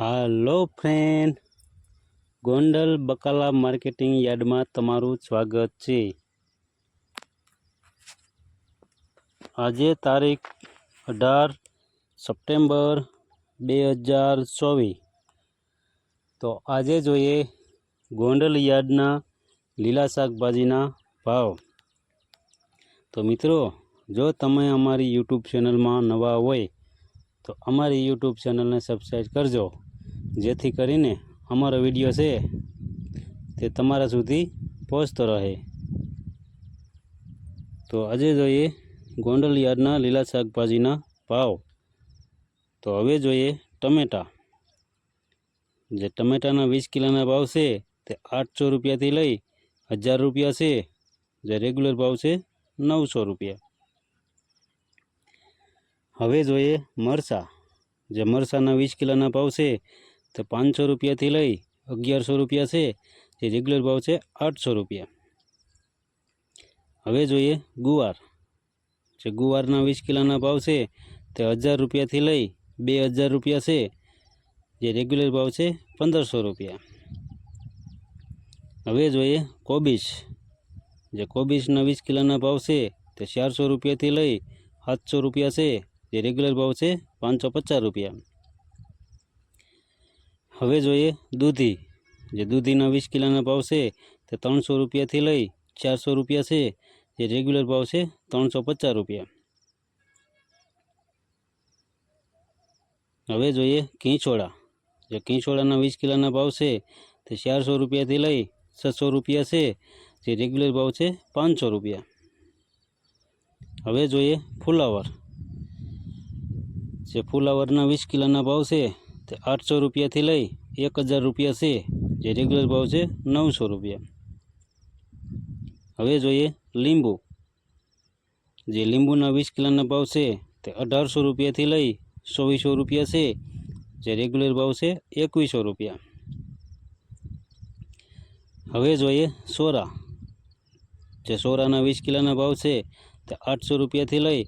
હાલો friend, Gondal બકાલા marketing યાર્ડમાં તમારું સ્વાગત છે. આજે તારીખ અઢાર સપ્ટેમ્બર બે હજાર ચોવીસ. તો આજે જોઈએ ગોંડલ યાર્ડના લીલા શાકભાજીના ભાવ. તો મિત્રો, જો તમે અમારી યુટ્યુબ ચેનલમાં નવા હોય, તો અમારી યુટ્યુબ ચેનલને સબસ્ક્રાઈબ કરજો. જેથી કરીને અમારો વીડિયો છે તે તમારા સુધી પહોંચતો રહે. તો આજે જોઈએ ગોંડલ લીલા શાકભાજીના ભાવ. તો હવે જોઈએ ટમેટા. જે ટમેટાના વીસ કિલોના ભાવ છે તે આઠસો રૂપિયાથી લઈ હજાર રૂપિયા છે. જે રેગ્યુલર ભાવ છે નવસો રૂપિયા. હવે જોઈએ મરચાં. જે મરચાંના વીસ કિલોના ભાવ છે તે પાંચસો રૂપિયાથી લઈ અગિયારસો રૂપિયા છે. જે રેગ્યુલર ભાવ છે આઠસો રૂપિયા. હવે જોઈએ ગુવાર. જે ગુવારના વીસ કિલોના ભાવ છે તે હજાર રૂપિયાથી લઈ બે હજાર રૂપિયા છે. જે રેગ્યુલર ભાવ છે પંદરસો રૂપિયા. હવે જોઈએ કોબીજ. જે કોબીજના વીસ કિલોના ભાવ છે તે ચારસો રૂપિયાથી લઈ સાતસો રૂપિયા છે. જે રેગ્યુલર ભાવ છે પાંચસો પચાસ રૂપિયા. હવે જોઈએ દૂધી જે દૂધીના વીસ કિલોના ભાવ છે તે ત્રણસો રૂપિયાથી લઈ ચારસો રૂપિયા છે જે રેગ્યુલર ભાવ છે ત્રણસો પચાસ રૂપિયા હવે જોઈએ કીંચોળા જે કીંચોળાના વીસ કિલોના ભાવ છે તે ચારસો રૂપિયાથી લઈ છસો રૂપિયા છે જે રેગ્યુલર ભાવ છે પાંચસો રૂપિયા હવે જોઈએ ફુલાવર જે ફુલાવરના વીસ કિલોના ભાવ છે તે આઠસો રૂપિયાથી લઈ એક હજાર રૂપિયા છે જે રેગ્યુલર ભાવ છે નવસો રૂપિયા હવે જોઈએ લીંબુ જે લીંબુના વીસ કિલોના ભાવ છે તે અઢારસો રૂપિયાથી લઈ ચોવીસો રૂપિયા છે જે રેગ્યુલર ભાવ છે એકવીસો રૂપિયા હવે જોઈએ સોરા જે સોરાના વીસ કિલોના ભાવ છે તે આઠસો રૂપિયાથી લઈ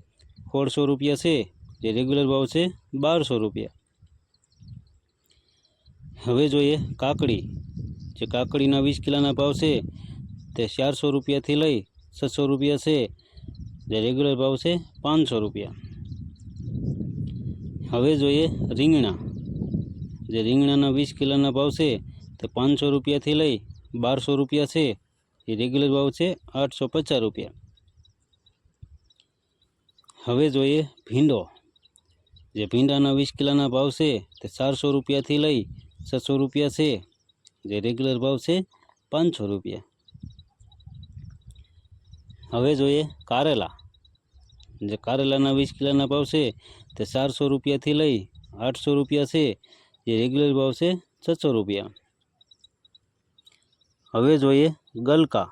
સોળસો રૂપિયા છે જે રેગ્યુલર ભાવ છે બારસો રૂપિયા હવે જોઈએ કાકડી. જે કાકડીના વીસ કિલોના ભાવ છે, તે ચારસો રૂપિયાથી લઈ છસો રૂપિયા છે. જે રેગ્યુલર ભાવ છે, પાંચસો રૂપિયા. હવે જોઈએ રીંગણા. જે રીંગણાના વીસ કિલોના ભાવ છે, તે પાંચસો રૂપિયાથી લઈ બારસો રૂપિયા છે. એ રેગ્યુલર ભાવ છે, આઠસો પચાસ રૂપિયા. હવે જોઈએ ભીંડો. જે ભીંડાના વીસ કિલોના ભાવ છે, તે ચારસો રૂપિયાથી લઈ છસો રૂપિયા છે જે રેગ્યુલર ભાવ છે પાંચસો રૂપિયા હવે જોઈએ કારેલા જે કારેલાના વીસ કિલોના ભાવ છે તે ચારસો રૂપિયાથી લઈ આઠસો રૂપિયા છે જે રેગ્યુલર ભાવ છે છસો રૂપિયા હવે જોઈએ ગલકા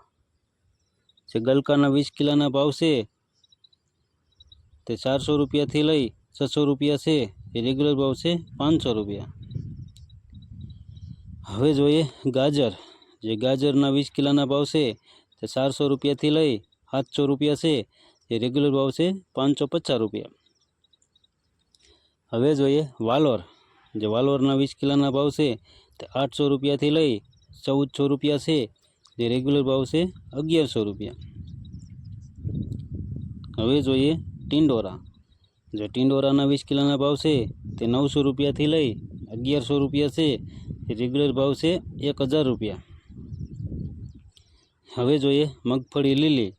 જે ગલકાના વીસ કિલોના ભાવ છે તે ચારસો રૂપિયાથી લઈ છસો રૂપિયા છે એ રેગ્યુલર ભાવ છે પાંચસો રૂપિયા હવે જોઈએ ગાજર જે ગાજરના વીસ કિલોના ભાવ છે તે ચારસો રૂપિયાથી લઈ સાતસો રૂપિયા છે એ રેગ્યુલર ભાવ છે પાંચસો પચાસ રૂપિયા હવે જોઈએ વાલોર જે વાલોરના વીસ કિલોના ભાવ છે તે આઠસો રૂપિયાથી લઈ ચૌદસો રૂપિયા છે જે રેગ્યુલર ભાવ છે અગિયારસો રૂપિયા હવે જોઈએ ટિંડોરા જે ટિંડોરાના વીસ કિલોના ભાવ છે તે નવસો રૂપિયાથી લઈ અગિયારસો રૂપિયા છે એ રેગ્યુલર ભાવ છે એક હજાર રૂપિયા હવે જોઈએ મગફળી લીલી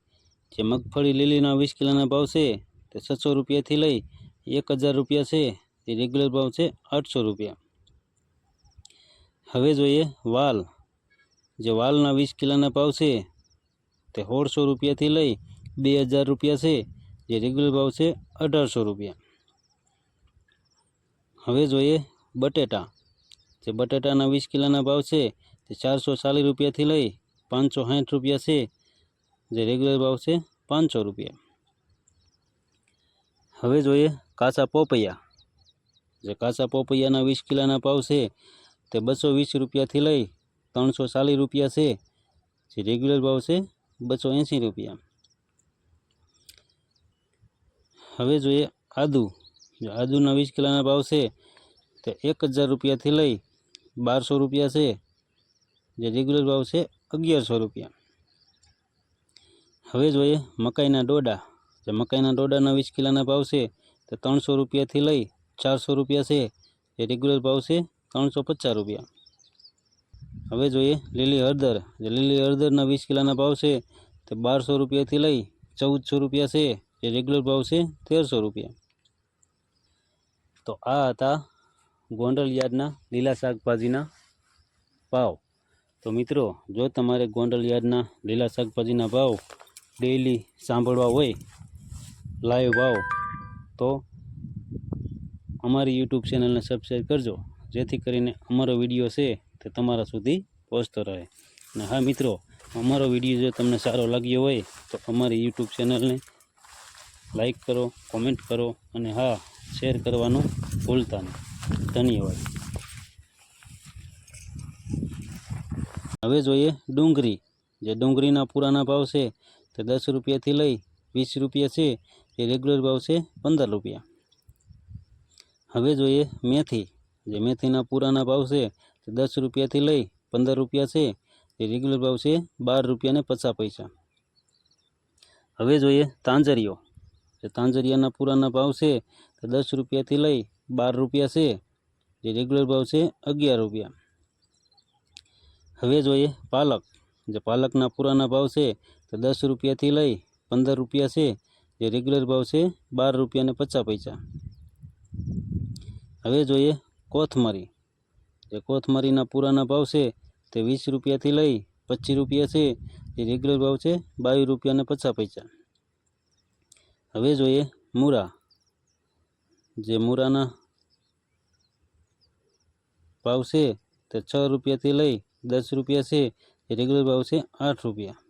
જે મગફળી લીલીના વીસ કિલોના ભાવ છે તે છસો રૂપિયાથી લઈ એક હજાર રૂપિયા છે એ રેગ્યુલર ભાવ છે આઠસો રૂપિયા હવે જોઈએ વાલ જે વાલના વીસ કિલોના ભાવ છે તે સોળસો રૂપિયાથી લઈ બે હજાર રૂપિયા છે જે રેગ્યુલર ભાવ છે અઢારસો રૂપિયા હવે જોઈએ બટેટા જે બટેટાના વીસ કિલોના ભાવ છે તે ચારસો ચાલીસ રૂપિયાથી લઈ પાંચસો સાઠ રૂપિયા છે જે રેગ્યુલર ભાવ છે પાંચસો રૂપિયા હવે જોઈએ કાચા પોપૈયા જે કાચા પોપૈયાના વીસ કિલોના ભાવ છે તે બસો વીસ રૂપિયાથી લઈ ત્રણસો ચાલીસ રૂપિયા છે જે રેગ્યુલર ભાવ છે બસો એંસી રૂપિયા હવે જોઈએ આદુ જે આદુના વીસ કિલોના ભાવ છે તો એક હજાર રૂપિયાથી લઈ બારસો રૂપિયા છે. જે રેગ્યુલર ભાવ છે, અગિયારસો રૂપિયા. હવે જોઈએ મકાઈના ડોડા. જે મકાઈના ડોડાના વીસ કિલોના ભાવ છે, તો ત્રણસો રૂપિયાથી લઈ ચારસો રૂપિયા છે. જે રેગ્યુલર ભાવ છે, ત્રણસો પચાસ રૂપિયા. હવે જોઈએ લીલી હળદર. જે લીલી હળદરના વીસ કિલોના ભાવ છે, તે બારસો રૂપિયાથી લઈ ચૌદસો રૂપિયા છે. જે રેગ્યુલર ભાવ છે, તેરસો રૂપિયા. તો આ હતા ગોંડલ યાર્ડના લીલા શાકભાજીના ભાવ. તો મિત્રો, જો તમારે ગોંડલ યાર્ડના લીલા શાકભાજીના ભાવ ડેઈલી સાંભળવા હોય, લાઈવ ભાવ, તો અમારી યુટ્યુબ ચેનલને સબસ્ક્રાઈબ કરજો, જેથી કરીને અમારો વીડિયો છે તે તમારા સુધી પહોંચતો રહે. અને હા મિત્રો, અમારો વીડિયો જો તમને સારો લાગ્યો હોય, તો અમારી યુટ્યુબ ચેનલને લાઈક કરો કોમેન્ટ કરો, અને હા શેર કરવાનું ભૂલતા નહીં. ધન્યવાદ હવે જોઈએ ડુંગળી. જે ડુંગળીના પૂરાના ભાવ છે તે દસ રૂપિયાથી લઈ વીસ રૂપિયા છે. એ રેગ્યુલર ભાવ છે પંદર રૂપિયા. હવે જોઈએ મેથી. જે મેથીના પૂરાના ભાવ છે તે દસ રૂપિયાથી લઈ પંદર રૂપિયા છે. એ રેગ્યુલર ભાવ છે બાર રૂપિયા ને પચાસ પૈસા. હવે જોઈએ તાંજરીઓ. જે તાંજરિયાના પૂરાના ભાવ છે તો દસ રૂપિયાથી લઈ બાર રૂપિયા છે. જે રેગ્યુલર ભાવ છે અગિયાર રૂપિયા. હવે જોઈએ પાલક. જે પાલકના પૂરાના ભાવ છે તો દસ રૂપિયાથી લઈ પંદર રૂપિયા છે. જે રેગ્યુલર ભાવ છે બાર રૂપિયા ને પચાસ પૈસા. હવે જોઈએ કોથમરી. જે કોથમરીના પૂરાના ભાવ છે તે વીસ રૂપિયાથી લઈ પચીસ રૂપિયા છે. જે રેગ્યુલર ભાવ છે બાવીસ રૂપિયા ને પચાસ પૈસા. હવે જોઈએ મૂરા. જે મૂરાના ભાવ છે તે છ રૂપિયાથી લઈ દસ રૂપિયા છે. રેગ્યુલર ભાવ છે આઠ રૂપિયા.